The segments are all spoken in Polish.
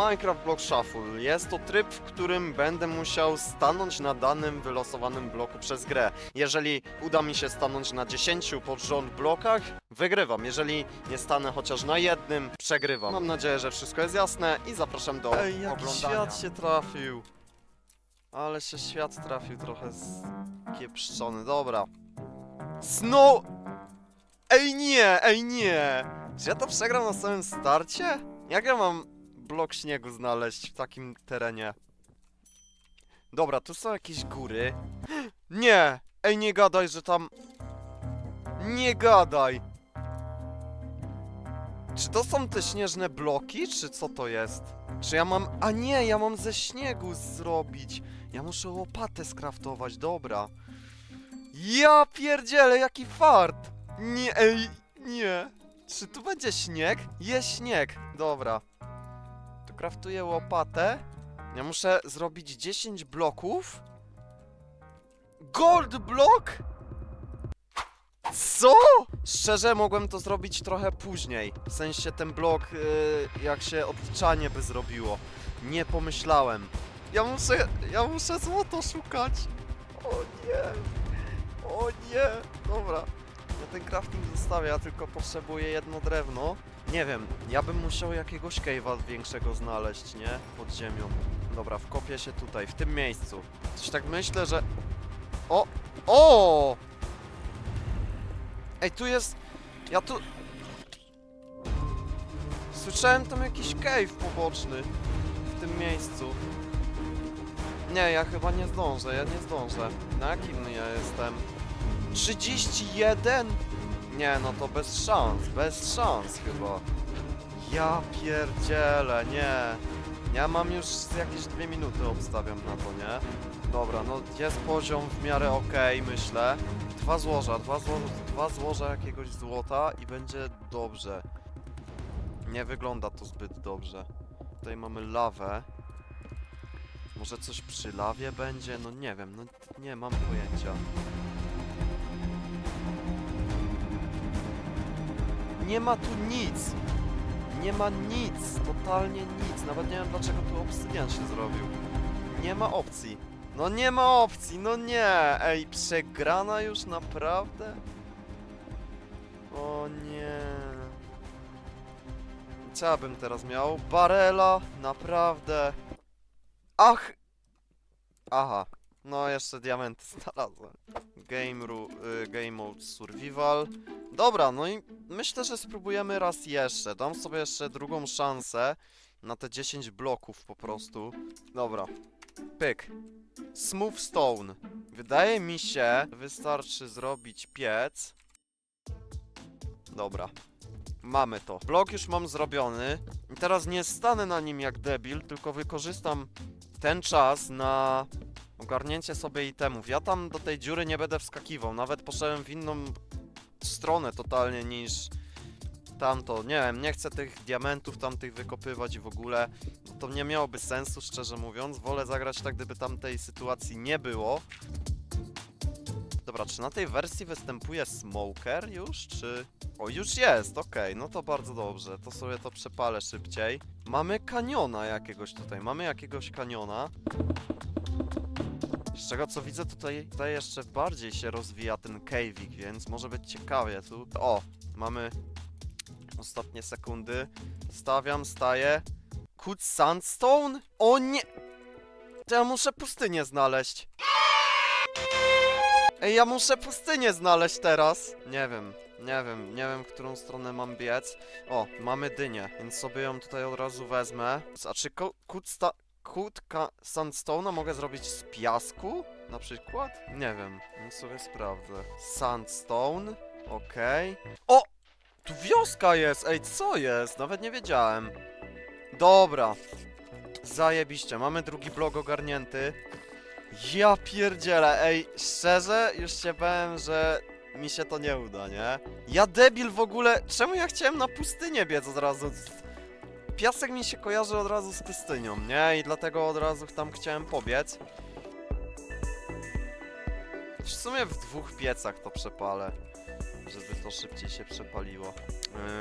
Minecraft Block Shuffle. Jest to tryb, w którym będę musiał stanąć na danym wylosowanym bloku przez grę. Jeżeli uda mi się stanąć na 10 pod rząd blokach, wygrywam. Jeżeli nie stanę chociaż na jednym, przegrywam. Mam nadzieję, że wszystko jest jasne i zapraszam do Ej, jaki oglądania. świat się trafił. Ale się świat trafił trochę kiepszczony. Dobra. Snow... Ej nie, ej nie! Czy ja to przegram na samym starcie? Jak ja mam blok śniegu znaleźć w takim terenie? Dobra, tu są jakieś góry. Nie! Ej, nie gadaj, że tam... Nie gadaj! Czy to są te śnieżne bloki, czy co to jest? Czy ja mam... A nie, ja mam ze śniegu zrobić. Ja muszę łopatę skraftować, dobra. Ja pierdzielę, jaki fart! Nie, ej, nie. Czy tu będzie śnieg? Jest śnieg, dobra. Tu kraftuję łopatę. Ja muszę zrobić 10 bloków. Gold block? Co? Szczerze mogłem to zrobić trochę później. W sensie ten blok, yy, jak się odliczanie by zrobiło. Nie pomyślałem. Ja muszę, ja muszę złoto szukać. O nie. O nie. Dobra. Ja ten crafting zostawię, ja tylko potrzebuję jedno drewno. Nie wiem, ja bym musiał jakiegoś cave'a większego znaleźć, nie? Pod ziemią. Dobra, wkopię się tutaj, w tym miejscu. Coś tak myślę, że... O! O! Ej, tu jest... Ja tu... Słyszałem tam jakiś cave poboczny. W tym miejscu. Nie, ja chyba nie zdążę, ja nie zdążę. Na jakim ja jestem? 31? Nie, no to bez szans, bez szans chyba. Ja pierdzielę, nie. Ja mam już jakieś dwie minuty obstawiam na to, nie? Dobra, no jest poziom w miarę okej, myślę. Dwa złoża, dwa, zło dwa złoża jakiegoś złota i będzie dobrze. Nie wygląda to zbyt dobrze. Tutaj mamy lawę. Może coś przy lawie będzie? No nie wiem, no nie mam pojęcia. Nie ma tu nic! Nie ma nic, totalnie nic. Nawet nie wiem dlaczego tu obsydian się zrobił. Nie ma opcji. No nie ma opcji, no nie! Ej, przegrana już naprawdę? O nie. Co bym teraz miał? Barela? Naprawdę? Ach! Aha. No, jeszcze diamenty znalazłem. Game, ru, y, game Mode Survival. Dobra, no i myślę, że spróbujemy raz jeszcze. Dam sobie jeszcze drugą szansę na te 10 bloków po prostu. Dobra. Pyk. Smooth Stone. Wydaje mi się, wystarczy zrobić piec. Dobra. Mamy to. Blok już mam zrobiony. I teraz nie stanę na nim jak debil, tylko wykorzystam ten czas na ogarnięcie sobie itemów. Ja tam do tej dziury nie będę wskakiwał. Nawet poszedłem w inną stronę totalnie niż tamto. Nie wiem, nie chcę tych diamentów tamtych wykopywać w ogóle. To nie miałoby sensu, szczerze mówiąc. Wolę zagrać tak, gdyby tamtej sytuacji nie było. Dobra, czy na tej wersji występuje Smoker już, czy... O, już jest, okej, no to bardzo dobrze, to sobie to przepalę szybciej. Mamy kaniona jakiegoś tutaj, mamy jakiegoś kaniona. Z czego co widzę, tutaj, tutaj jeszcze bardziej się rozwija ten cave'ik, więc może być ciekawie tu. O, mamy ostatnie sekundy. Stawiam, staję. Kud Sandstone? O nie! To ja muszę pustynię znaleźć. Ej, ja muszę pustynię znaleźć teraz. Nie wiem, nie wiem, nie wiem, w którą stronę mam biec. O, mamy dynię, więc sobie ją tutaj od razu wezmę. A czy kud sta... Kudka sandstone'a mogę zrobić z piasku? Na przykład? Nie wiem, więc sobie sprawdzę. Sandstone, okej. O! Tu wioska jest! Ej, co jest? Nawet nie wiedziałem. Dobra. Zajebiście, mamy drugi blok ogarnięty. Ja pierdzielę, ej, szczerze już się bałem, że mi się to nie uda, nie? Ja debil w ogóle, czemu ja chciałem na pustynię biec od razu? Piasek mi się kojarzy od razu z pustynią, nie? I dlatego od razu tam chciałem pobiec. W sumie w dwóch piecach to przepalę, żeby to szybciej się przepaliło.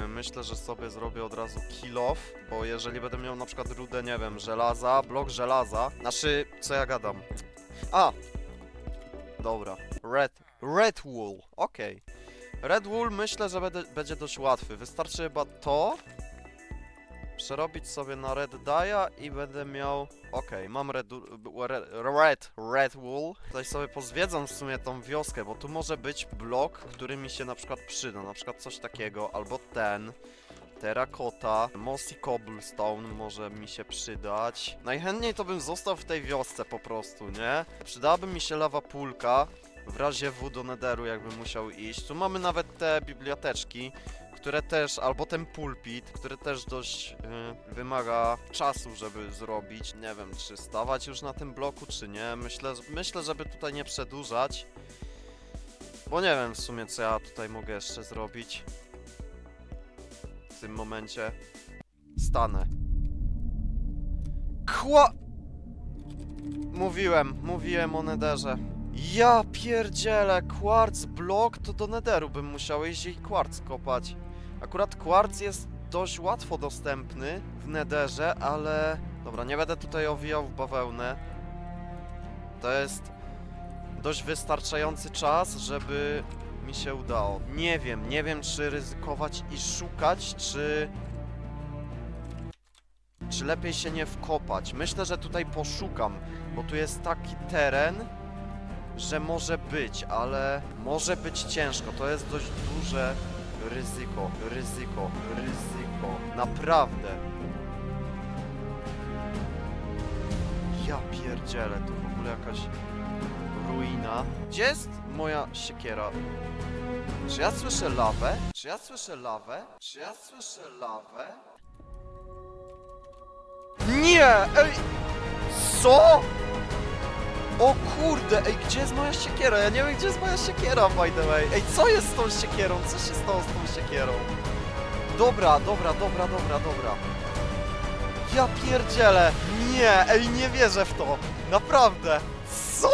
Yy, myślę, że sobie zrobię od razu kill off, bo jeżeli będę miał na przykład rudę, nie wiem, żelaza, blok żelaza, znaczy, co ja gadam? A! Dobra, red, red wool, okej. Red wool myślę, że będę, będzie dość łatwy, wystarczy chyba to, przerobić sobie na red dye'a i będę miał... Okej, mam red, red, red, wool. Tutaj sobie pozwiedzam w sumie tą wioskę, bo tu może być blok, który mi się na przykład przyda, na przykład coś takiego, albo ten. Terrakota, mossy cobblestone może mi się przydać. Najchętniej to bym został w tej wiosce po prostu, nie? Przydałaby mi się lawa pulka, w razie W do Netheru jakbym musiał iść. Tu mamy nawet te biblioteczki, które też, albo ten pulpit, który też dość y, wymaga czasu, żeby zrobić. Nie wiem, czy stawać już na tym bloku, czy nie. Myślę, myślę, żeby tutaj nie przedłużać. Bo nie wiem w sumie, co ja tutaj mogę jeszcze zrobić. W tym momencie stanę. Kła... Mówiłem, mówiłem o Netherze. Ja pierdzielę, kwarc blok to do Netheru bym musiał iść i kwarc kopać. Akurat kwarc jest dość łatwo dostępny w Netherze, ale... Dobra, nie będę tutaj owijał w bawełnę. To jest dość wystarczający czas, żeby mi się udało. Nie wiem, nie wiem czy ryzykować i szukać, czy... Czy lepiej się nie wkopać. Myślę, że tutaj poszukam, bo tu jest taki teren, że może być, ale może być ciężko. To jest dość duże ryzyko, ryzyko, ryzyko. Naprawdę. Ja pierdzielę, to w ogóle jakaś ruina. Gdzie jest moja siekiera? Czy ja słyszę lawę? Czy ja słyszę lawę? Czy ja słyszę lawę? Nie! Ej! Co? O kurde, ej, gdzie jest moja siekiera? Ja nie wiem, gdzie jest moja siekiera, by the way. Ej, co jest z tą siekierą? Co się stało z tą siekierą? Dobra, dobra, dobra, dobra, dobra. Ja pierdzielę! Nie, ej, nie wierzę w to! Naprawdę! Co?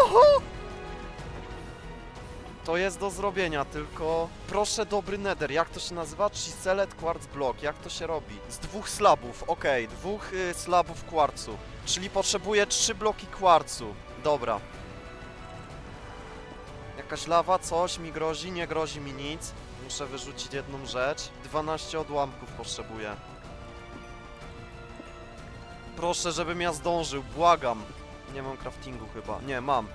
To jest do zrobienia, tylko proszę dobry nether, jak to się nazywa? Chiseled Quartz Block, jak to się robi? Z dwóch slabów, okej, dwóch y, slabów kwarcu. Czyli potrzebuję trzy bloki kwarcu. Dobra. Jakaś lawa, coś mi grozi, nie grozi mi nic. Muszę wyrzucić jedną rzecz. 12 odłamków potrzebuję. Proszę, żebym ja zdążył, błagam. Nie mam craftingu chyba. Nie, mam.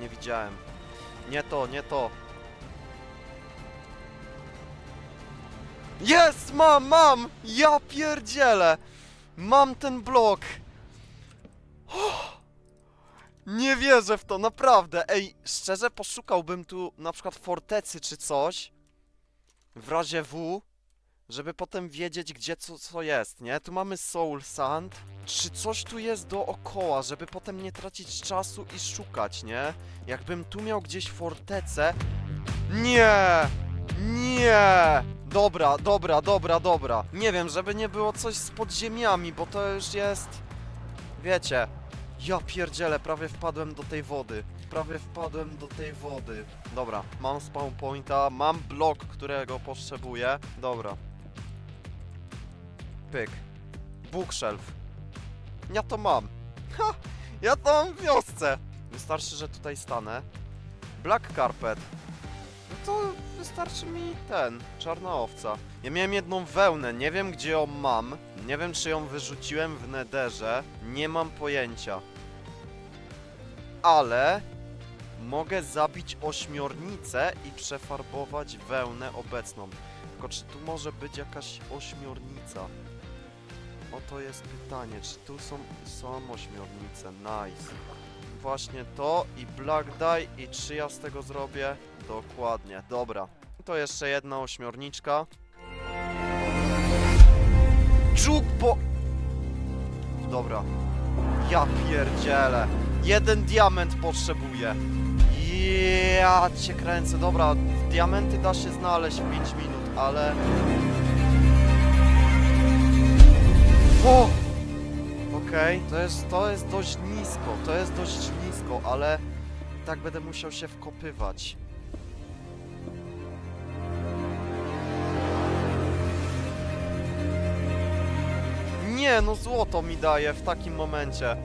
Nie widziałem. Nie to, nie to. Jest, mam, mam! Ja pierdzielę! Mam ten blok! Nie wierzę w to, naprawdę. Ej, szczerze poszukałbym tu na przykład fortecy czy coś. W razie W. Żeby potem wiedzieć, gdzie co, co jest, nie? Tu mamy Soul Sand. Czy coś tu jest dookoła, żeby potem nie tracić czasu i szukać, nie? Jakbym tu miał gdzieś fortecę... Nie! Nie! Dobra, dobra, dobra, dobra. Nie wiem, żeby nie było coś z podziemiami, bo to już jest... Wiecie... Ja pierdzielę, prawie wpadłem do tej wody. Prawie wpadłem do tej wody. Dobra, mam spawn pointa, mam blok, którego potrzebuję. Dobra. Pyk. Bookshelf. Ja to mam. Ha! Ja to mam w wiosce. Wystarczy, że tutaj stanę. Black carpet. No to wystarczy mi ten, czarna owca. Ja miałem jedną wełnę, nie wiem gdzie ją mam. Nie wiem czy ją wyrzuciłem w nederze. Nie mam pojęcia. Ale mogę zabić ośmiornicę i przefarbować wełnę obecną. Tylko czy tu może być jakaś ośmiornica? Oto jest pytanie, czy tu są, są ośmiornice? Nice. Właśnie to i Black Dye i czy ja z tego zrobię? Dokładnie, dobra. To jeszcze jedna ośmiorniczka. Jukebo... Dobra. Ja pierdzielę. Jeden diament potrzebuję. Ja cię kręcę. Dobra, diamenty da się znaleźć w 5 minut, ale... O! Okej, to, jest, to jest dość nisko, to jest dość nisko, ale tak będę musiał się wkopywać. Nie, no złoto mi daje w takim momencie.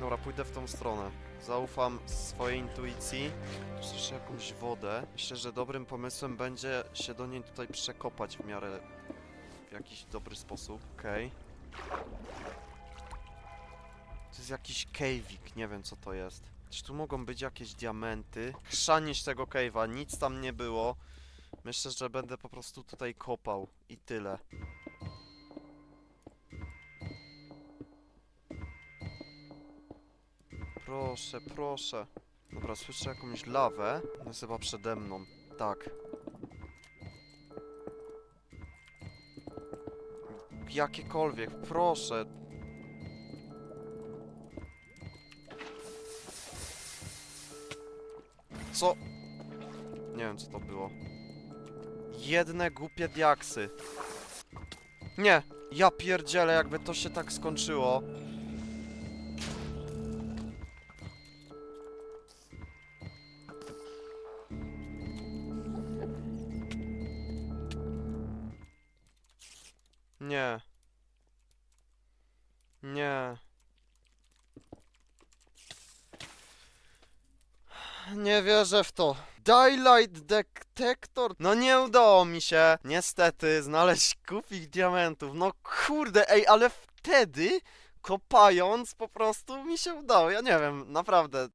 Dobra, pójdę w tą stronę. Zaufam swojej intuicji. Słyszę jakąś wodę. Myślę, że dobrym pomysłem będzie się do niej tutaj przekopać w miarę w jakiś dobry sposób. Okej. To jest jakiś cave'ik, nie wiem co to jest. Czy tu mogą być jakieś diamenty? Chrzanić tego cave'a, nic tam nie było. Myślę, że będę po prostu tutaj kopał i tyle. Proszę, proszę. Dobra, słyszę jakąś lawę. Ona jest chyba przede mną. Tak. Jakiekolwiek, proszę. Co? Nie wiem, co to było. Jedne głupie diaksy. Nie! Ja pierdzielę, jakby to się tak skończyło. Nie. Nie. Nie wierzę w to. Daylight Detector? No nie udało mi się, niestety, znaleźć kupich diamentów. No kurde, ej, ale wtedy, kopając, po prostu mi się udało. Ja nie wiem, naprawdę.